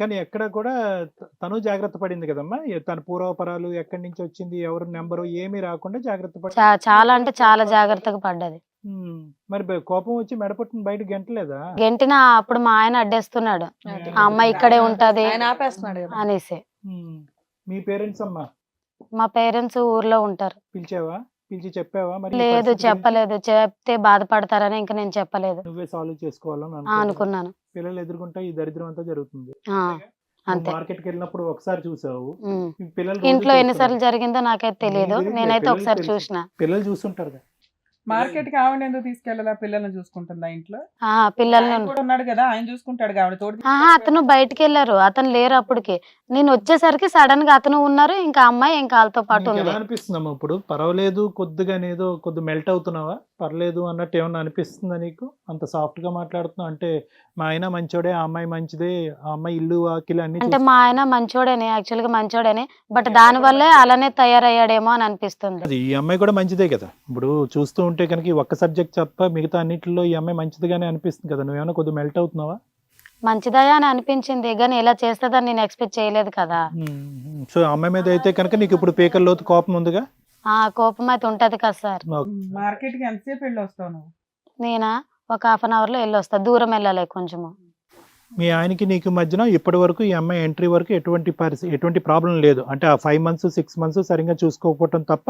కానీ ఎక్కడ కూడా తను జాగ్రత్త పడింది కదమ్మా. తన పూర్వపరాలు ఎక్కడి నుంచి వచ్చింది ఎవరు నెంబరు ఏమీ రాకుండా జాగ్రత్త పడి చాలా అంటే చాలా జాగ్రత్తగా పడ్డది. మరి కోపం వచ్చి మెడపట్టుని బయట గంటలేదా? గెంటిన అప్పుడు మా ఆయన అడ్డేస్తున్నాడు. ఆ అమ్మాయి ఇక్కడే ఉంటది ఆయన ఆపేస్తున్నాడు కదా. అనేసి. మీ పేరెంట్స్ అమ్మా? మా పేరెంట్స్ ఊర్లో ఉంటారు. పిలిచావా? పిలిచి చెప్పావా మరి? లేదు? చెప్పలేదు. చెప్తే బాధపడతారని ఇంకా నేను చెప్పలేదు. నువ్వే సాల్వ్ చేసుకోవాలని అనుకున్నాను. పిల్లలు ఎదుర్కొంటే ఈ దరిద్రం అంతా జరుగుతుంది మార్కెట్కి వెళ్ళినప్పుడు ఒకసారి చూసావు పిల్లలు ఇంట్లో. ఎన్నిసార్లు జరిగిందో నాకైతే తెలియదు నేనైతే ఒకసారి. చూసిన పిల్లలు చూస్తుంటారు. మార్కెట్కి ఆవిడ ఎందుకు తీసుకెళ్ళాలా? పిల్లల్ని చూసుకుంటుందా ఇంట్లో? ఆ పిల్లల్ని కూడా ఉన్నాడు కదా ఆయన చూసుకుంటాడు ఆవిడ తోడు ఆహా అతను బయటికి వెళ్ళారు అతను లేరు అప్పటికి. నేను వచ్చేసరికి సడన్గా అతను ఉన్నారు ఇంకా అమ్మాయి ఇంకా వాళ్ళతో పాటు ఉంది. అనిపిస్తుందమ్మా ఇప్పుడు? పర్వాలేదు కొద్దిగా ఏదో కొద్ది మెల్ట్ అవుతున్నావా? పర్లేదు అన్నట్టు ఏమన్నా అనిపిస్తుందా నీకు? అంత సాఫ్ట్గా మాట్లాడుతున్నావు? అంటే మా ఆయన మంచోడే ఆ అమ్మాయి మంచిదే ఆ అమ్మాయి ఇల్లు వాకిలు అన్ని అంటే మా ఆయన మంచోడేనే యాక్చువల్గా మంచోడేనే బట్ దాని వల్లే అలానే తయారయ్యాడేమో అని అనిపిస్తుంది. ఈ అమ్మాయి కూడా మంచిదే కదా? ఇప్పుడు చూస్తూ ఉంటే కనుక ఈ ఒక్క సబ్జెక్ట్ తప్ప మిగతా అన్నిటిలో ఈ అమ్మాయి మంచిదిగానే అనిపిస్తుంది కదా. నువ్వేమైనా కొద్దిగా మెల్ట్ అవుతున్నావా? మంచిదయా అని అనిపించింది. కానీ ఇలా చేస్తుందని నేను ఎక్స్పెక్ట్ చేయలేదు కదా. సో అమ్మాయి మీద అయితే కనుక నీకు ఇప్పుడు పీకల లోతు కోపం ఉందిగా? ఆ కోపం అయితే ఉంటది కదా సార్. మార్కెట్కి ఎంతసేపు వెళ్ళి వస్తావు నువ్వు? నేనా? ఒక హాఫ్ అన్ అవర్లో వెళ్ళి వస్తా దూరం వెళ్ళాలి కొంచెము. మీ ఆయనకి నీకు మధ్యన ఇప్పటి వరకు ఈ అమ్మాయి ఎంట్రీ వరకు ఎటువంటి పరిస్థితి ఎటువంటి ప్రాబ్లం లేదు అంటే ఆ ఫైవ్ మంత్స్ సిక్స్ మంత్స్ సరిగ్గా చూసుకోకపోవటం తప్ప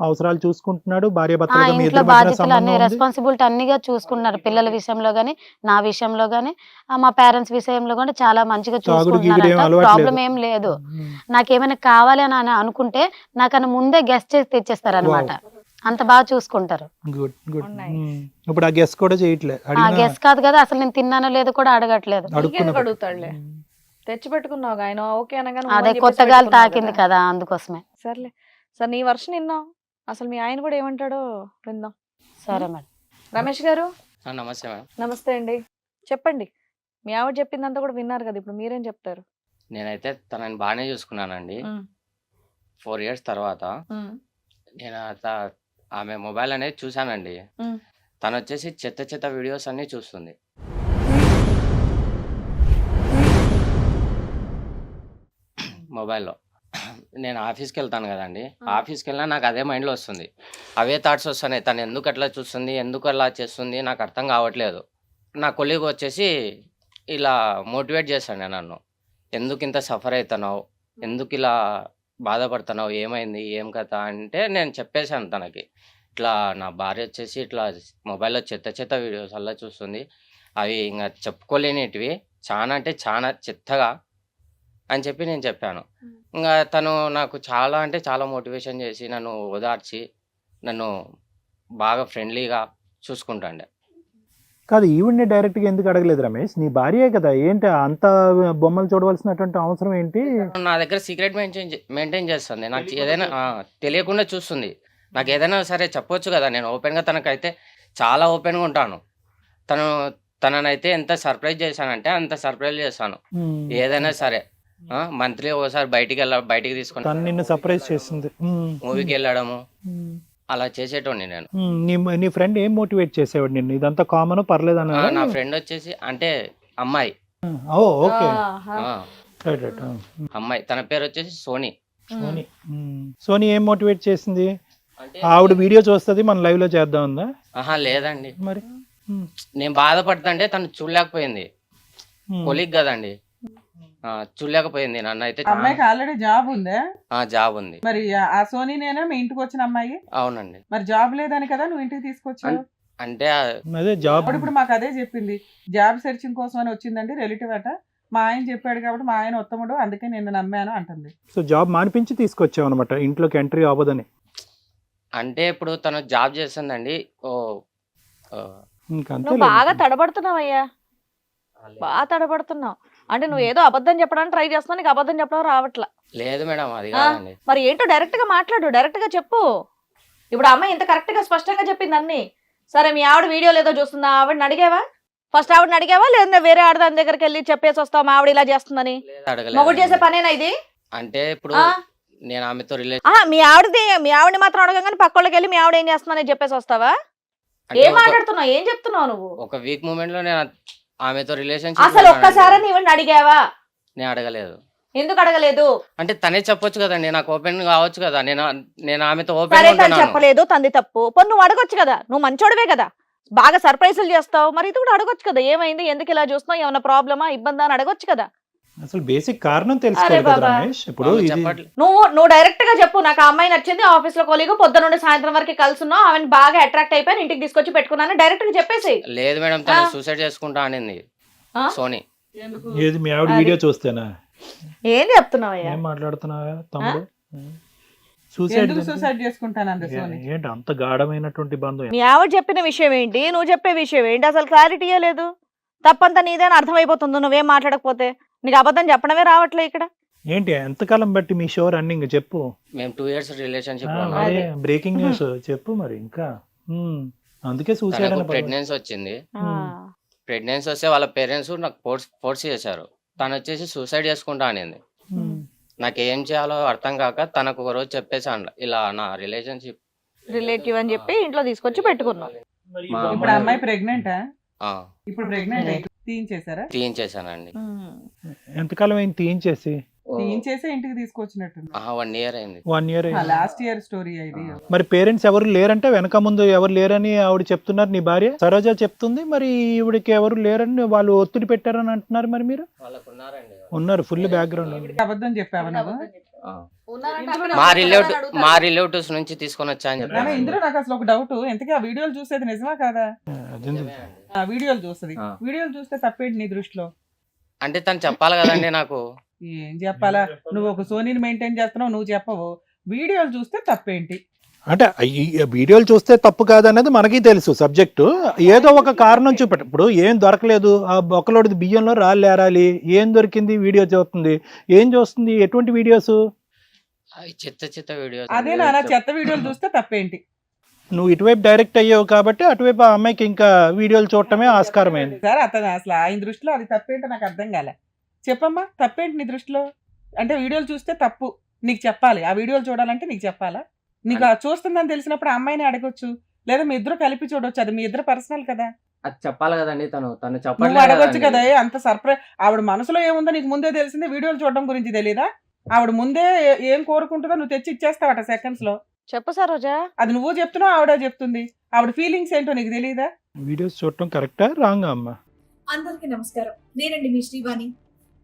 అవసరాలు చూసుకుంటున్నాడు భార్య ఇంట్లో బాధ్యతలు అన్ని. రెస్పాన్సిబిలిటీ అన్నిగా చూసుకుంటున్నారు పిల్లల విషయంలో గానీ నా విషయంలో గానీ మా పేరెంట్స్ విషయంలో కూడా చాలా మంచిగా చూసుకుంటున్నారు ప్రాబ్లం. ఏం లేదు. నాకేమైనా కావాలి అని అని అనుకుంటే నాకన్నా ముందే గెస్ట్ చేసి తెచ్చేస్తారు అనమాట అంత బాగా చూసుకుంటారు. Good good. ఇప్పుడు ఆ గెస్ కూడా చేయట్లే. ఆ గెస్ట్ కాదు కదా అసలు నేను తిన్నానో లేదో కూడా అడగట్లేదు. అడుగుతాడులే. తెచ్చి పెట్టుకున్నావు ఆయన ఓకే అనగానే అదే ఊ అని కొత్త చెప్పేసి గాలి పెట్టుకున్నావు తాకింది కదా. అందుకోసమే. సర్లే. సార్ నీ వర్షం విన్నాం. అసలు మీ ఆయన కూడా ఏమంటాడో విందాం. సరే మేడం. రమేష్ గారు? నమస్తే మేడం. నమస్తే అండి. చెప్పండి. మీ ఆవిడ చెప్పిందంతా కూడా విన్నారు కదా ఇప్పుడు మీరేం చెప్తారు? నేనైతే తనని బాగానే చూసుకున్నానండి. ఫోర్ ఇయర్స్ తర్వాత నేను ఆమె మొబైల్ అనేది చూశానండి. తను వచ్చేసి చెత్త చెత్త వీడియోస్ అన్ని చూస్తుంది. మొబైల్లో. నేను ఆఫీస్కి వెళ్తాను కదండి. ఆఫీస్కి వెళ్ళినా నాకు అదే మైండ్లో వస్తుంది. అవే థాట్స్ వస్తున్నాయి. తను ఎందుకు అట్లా చూస్తుంది? ఎందుకు అలా చేస్తుంది? నాకు అర్థం కావట్లేదు. నా కొలీగ్ వచ్చేసి ఇలా మోటివేట్ చేశాను నన్ను. ఎందుకు ఇంత సఫర్ అవుతున్నావు? ఎందుకు ఇలా బాధపడుతున్నావు ఏమైంది ఏం కథ అంటే నేను చెప్పేశాను తనకి. ఇట్లా నా భార్య వచ్చేసి ఇట్లా మొబైల్లో చెత్త చెత్త వీడియోస్ అలా చూస్తుంది. అవి ఇంకా చెప్పుకోలేనిటివి. చాలా అంటే చాలా చెత్తగా అని చెప్పి నేను చెప్పాను. ఇంకా తను నాకు చాలా అంటే చాలా మోటివేషన్ చేసి నన్ను ఓదార్చి నన్ను బాగా ఫ్రెండ్లీగా చూసుకుంటాండే. కాదు ఈవిడ్ని డైరెక్ట్గా ఎందుకు అడగలేదు రమేష్? నీ భార్యే కదా ఏంటి అంత బొమ్మలు చూడవలసినటువంటి అవసరం ఏంటి? నా దగ్గర సీక్రెట్ మెయింటైన్ మెయింటైన్ చేస్తుంది. నాకు ఏదైనా తెలియకుండా చూస్తుంది. నాకు ఏదైనా సరే చెప్పొచ్చు కదా నేను ఓపెన్గా తనకైతే చాలా ఓపెన్గా ఉంటాను. తను తననైతే ఎంత సర్ప్రైజ్ చేశానంటే అంత సర్ప్రైజ్ చేశాను ఏదైనా సరే మంత్లీ ఒకసారి బయటికి వెళ్ళ బయటికి తీసుకుని తను నిన్ను సర్ప్రైజ్ చేసింది. మూవీకి వెళ్ళడము. అలా చేసేటోడిని నేను. నీ నీ ఫ్రెండ్ ఏం మోటివేట్ చేసేవాడు నిన్ను? ఇదంతా కామన్ పర్లేదు ఆ, అన్నా నా ఫ్రెండ్ వచ్చేసి అంటే అమ్మాయి. Oh okay. అమ్మాయి. తన పేరు వచ్చేసి సోనీ. సోనీ. సోనీ ఏం మోటివేట్ చేసింది? అంటే ఆవిడ వీడియో చూస్తుంది మన లైవ్లో చేద్దాం ఉందా? ఆహా లేదండి. మరి. నేను బాధపడుతుంటే తను చూడలేకపోయింది. కొలిగ్ కదండి. చూడలేకపోయింది నన్ను అయితే అమ్మాయికి ఆల్రెడీ జాబ్ ఉందా? జాబ్ ఉంది. మరి ఆ- ఆ సోనీనేనా మీ ఇంటికి వచ్చిన అమ్మాయి? అవునండి. మరి జాబ్ లేదని కదా నువ్వు ఇంటికి తీసుకొచ్చావు? అంటే ఆ, అదే జాబ్ అప్పుడు ఇప్పుడు మాకు అదే చెప్పింది. జాబ్ సెర్చింగ్ కోసం అని వచ్చిందండి రిలేటివ్ అట. మా ఆయన చెప్పాడు కాబట్టి మా ఆయన ఉత్తముడు అందుకే నేను నమ్మాను అంటుంది. సో జాబ్ మానిపించి తీసుకొచ్చావు అనమాట ఇంట్లోకి ఎంట్రీ అవ్వదని. అంటే ఇప్పుడు తను జాబ్ చేస్తుందండి. ఓ నువ్వు బాగా తడబడుతున్నావు అయ్యా బాగా తడబడుతున్నావు. అంటే నువ్వు ఏదో అబద్ధం చెప్పడానికి ట్రై చేస్తున్నావు నీకు అబద్ధం చెప్పడం రావట్లా? లేదు మేడం అది? కాదండి. మరి ఏంటో డైరెక్ట్గా మాట్లాడు డైరెక్ట్గా చెప్పు. ఇప్పుడు అమ్మాయి ఇంత కరెక్ట్గా స్పష్టంగా చెప్పింది అన్ని. సరే మీ ఆవిడ వీడియోలు ఏదో చూస్తుందా? ఆవిడని అడిగావా? ఫస్ట్ ఆవిడని అడిగావా? లేదా వేరే ఆడదాని దగ్గరికి వెళ్ళి చెప్పేసి వస్తావు? మా ఆవిడ ఇలా చేస్తుందని? లేదు మొగుడు చేసే పనేనా ఇది? అంటే ఇప్పుడు? నేను ఆమెతో రిలేషన్ మీ ఆవిడది మీ ఆవిడని మాత్రం అడగగానే పక్క వాళ్ళకి వెళ్ళి మీ ఆవిడ ఏం చేస్తుందని చెప్పేసి వస్తావా? ఏం మాట్లాడుతున్నావు? ఏం చెప్తున్నావు నువ్వు? ఒక వీక్ మూమెంట్లో నేను ఆమెతో రిలేషన్ అసలు ఒక్కసారి ఈవిడని అడిగావా? నేను అడగలేదు. ఎందుకు అడగలేదు? అంటే తనే చెప్పొచ్చు కదండి నాకు ఓపెన్ కావచ్చు కదా. నేను నేను ఆమెతో ఓపెన్ చెప్పలేదు తంది తప్పు. పోనీ నువ్వు అడగొచ్చు కదా. నువ్వు మంచోడివే కదా. బాగా సర్ప్రైజులు చేస్తావు. మరి ఇది కూడా అడగొచ్చు కదా. ఏమైంది? ఎందుకు ఇలా చూస్తున్నావు? ఏమైనా ప్రాబ్లమా ఇబ్బందా అని అడగొచ్చు కదా. అసలు బేసిక్ కారణం తెలుసుకోవాలి కదా. రమేష్? ఇప్పుడు ఇది నువ్వు నువ్వు డైరెక్ట్గా చెప్పు. నాకు ఆ అమ్మాయి నచ్చింది ఆఫీస్లో కొలీగు పొద్దున నుండి సాయంత్రం వరకు కలిసి ఉన్నావు ఆమెను బాగా అట్రాక్ట్ అయిపోయి ఇంటికి తీసుకొచ్చి పెట్టుకున్నాను. డైరెక్ట్గా చెప్పేసి. లేదు మేడం తను. సూసైడ్ చేసుకుంటా అనింది. ఆ? సోనీ. ఏది మీ ఆవిడ. వీడియో చూస్తేనా? ఏం చెప్తున్నావయ్యా? ఏం మాట్లాడుతున్నావా తమ్ముడు? సూసైడ్ ఎందుకు సూసైడ్ చేసుకుంటానంది సోని? ఏంటి అంత గాఢమైనటువంటి బంధం మీ ఆవిడ చెప్పిన విషయం ఏంటి? నువ్వు చెప్పే విషయం ఏంటి? అసలు క్లారిటీ లేదు. తప్పంతా నీదేని అర్థమైపోతుంది. నువ్వేం మాట్లాడకపోతే? నీకు అబద్ధం చెప్పడమే రావట్లే ఇక్కడ. ఏంటి ఎంతకాలం బట్టి మీ షో రన్నింగ్ చెప్పు. మేము టూ ఇయర్స్ రిలేషన్షిప్ అదే. బ్రేకింగ్ న్యూస్ చెప్పు మరి ఇంకా. ఉమ్, అందుకే సూసైడ్ తనకు. ప్రెగ్నెన్సీ వచ్చింది. ఆ. ప్రెగ్నెన్సీ వస్తే వాళ్ళ పేరెంట్స్ నాకు ఫోర్స్ ఫోర్స్ చేశారు. తను వచ్చేసి సూసైడ్ చేసుకుంటా అనింది. నాకు ఏం చేయాలో అర్థం కాక తనకు ఒక రోజు చెప్పేసాను ఇలా నా రిలేషన్షిప్ రిలేటివ్ అని చెప్పి ఇంట్లో తీసుకొచ్చి పెట్టుకున్నావు మా ఇప్పుడు అమ్మాయి ప్రెగ్నెంటా ఆ, ఇప్పుడు ప్రెగ్నెంట్ తీయించేసారా తీయించేశానండి. ఎంతకాలం అయింది తీయించేసి? తీయించేసే ఇంటికి తీసుకొచ్చినట్టు వన్ ఇయర్ అయింది. వన్ ఇయర్ అయింది. లాస్ట్ ఇయర్ స్టోరీ ఇది. మరి పేరెంట్స్ ఎవరు లేరంటే వెనక ముందు ఎవరు లేరని ఆవిడ చెప్తున్నారు నీ భార్య? సరోజ చెప్తుంది మరి ఈవిడికి ఎవరు లేరని వాళ్ళు ఒత్తిడి పెట్టారని అంటున్నారు మరి మీరు? వాళ్ళకు ఉన్నారండి ఉన్నారు ఫుల్ బ్యాక్గ్రౌండ్ అబద్ధం చెప్పావా నువ్వు. మా రిలేటివ్ మా రిలేటివ్స్ నుంచి తీసుకొని వచ్చా అని నాన్న, చెప్పాను ఇందులో నాకు అసలు ఒక డౌట్ ఎంతకీ ఆ వీడియోలు చూసేది నిజమా కాదా? ఆ వీడియోలు చూస్తుంది ఆ. వీడియోలు చూస్తే తప్పేంటి నీ దృష్టిలో? అంటే తను చెప్పాలి కదండి నాకు. ఏం చెప్పాలా? నువ్వు ఒక సోనీని మెయింటైన్ చేస్తున్నావు నువ్వు చెప్పవు. వీడియోలు చూస్తే తప్పేంటి? అంటే ఈ వీడియోలు చూస్తే తప్పు కాదనేది మనకి తెలుసు సబ్జెక్టు ఏదో ఒక కారణం చూపెట్టు. ఇప్పుడు ఏం దొరకలేదు ఆ బొక్కలోడి బియ్యంలో రాళ్ళు ఏరాలి ఏం దొరికింది వీడియో చూస్తుంది ఏం చూస్తుంది ఎటువంటి వీడియోస్? చిత్త చిత్త వీడియోస్. అదే నాన్న చెత్త. వీడియోలు చూస్తే తప్పేంటి? నువ్వు ఇటువైపు డైరెక్ట్ అయ్యావు కాబట్టి అటువైపు ఆ అమ్మాయికి ఇంకా వీడియోలు చూడటమే ఆస్కారమైంది. సార్ అతను అసలు ఆయన దృష్టిలో అది తప్పేంటో నాకు అర్థం కాలే. చెప్పమ్మా తప్పేంటి నీ దృష్టిలో? అంటే వీడియోలు చూస్తే తప్పు నీకు చెప్పాలి. ఆ వీడియోలు చూడాలంటే నీకు చెప్పాలా? నీకు చూస్తుందని తెలిసినప్పుడు అమ్మాయిని అడగొచ్చు. లేదా మీ ఇద్దరు కలిపి చూడొచ్చు. అది మీ ఇద్దరు పర్సనల్ కదా. అది చెప్పాలి కదండి తను. తను నువ్వు చెప్పట్లేదు అడగొచ్చు కదా. ఏ అంత సర్ప్రైజ్ ఆవిడ మనసులో ఏముందో నీకు ముందే తెలిసింది. వీడియోలు చూడడం గురించి తెలియదా ఆవిడ ముందే ఏ- ఏం కోరుకుంటుందో నువ్వు తెచ్చి ఇచ్చేస్తావట సెకండ్స్లో. చెప్పు సరోజా అది నువ్వు చెప్తున్నావు ఆవిడ చెప్తుంది. ఆవిడ ఫీలింగ్స్ ఏంటో నీకు తెలియదా వీడియోస్ చూడటం కరెక్టా రాంగ్ అమ్మ? అందరికీ నమస్కారం. నేనండి మీ శ్రీవాణి.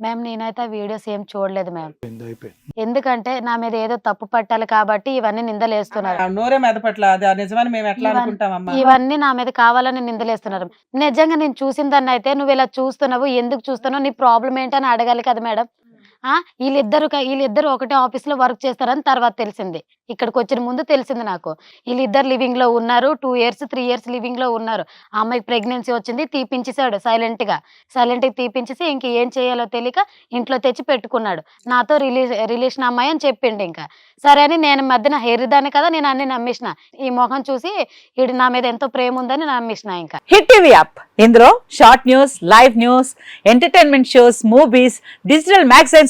మ్యామ్ నేనైతే ఆ వీడియోస్ ఏం చూడలేదు మ్యామ్ అయిపోయింది అయిపోయింది. ఎందుకంటే నా మీద ఏదో తప్పు పట్టాలి కాబట్టి ఇవన్నీ నిందలేస్తున్నారు. ఆ నోరే మెదపట్ల అది ఆ నిజమని మేము ఎట్లా ఇవన్నీ- అనుకుంటామమ్మా ఇవన్నీ నా మీద కావాలని నిందలేస్తున్నారు. నిజంగా నేను చూసిన దాన్ని అయితే నువ్వు ఇలా చూస్తున్నావు ఎందుకు చూస్తున్నావు నీ ప్రాబ్లం ఏంటని అడగాలి కదా మేడం ఆ వీళ్ళిద్దరు వీళ్ళిద్దరు ఒకటే ఆఫీస్లో వర్క్ చేస్తారని తర్వాత తెలిసింది. ఇక్కడికి వచ్చిన ముందు తెలిసింది నాకు. వీళ్ళిద్దరు లివింగ్లో ఉన్నారు. టూ ఇయర్స్ త్రీ ఇయర్స్ లివింగ్లో ఉన్నారు. ఆ అమ్మాయికి ప్రెగ్నెన్సీ వచ్చింది. తీపించేశాడు సైలెంట్గా సైలెంట్గా తీపించేసి ఇంక ఏం చేయాలో తెలియక ఇంట్లో తెచ్చి పెట్టుకున్నాడు. నాతో రిలీ రిలేషన్ అమ్మాయి అని చెప్పిండు ఇంకా. సరే అని నేను మధ్యన హెరిదాన్ని కదా నేను అన్ని నమ్మేసిన. ఈ మొహం చూసి వీడి నా మీద ఎంతో ప్రేమ ఉందని నమ్మేసిన ఇంకా. Hit TV app. ఇందులో short news live news entertainment shows movies digital magazines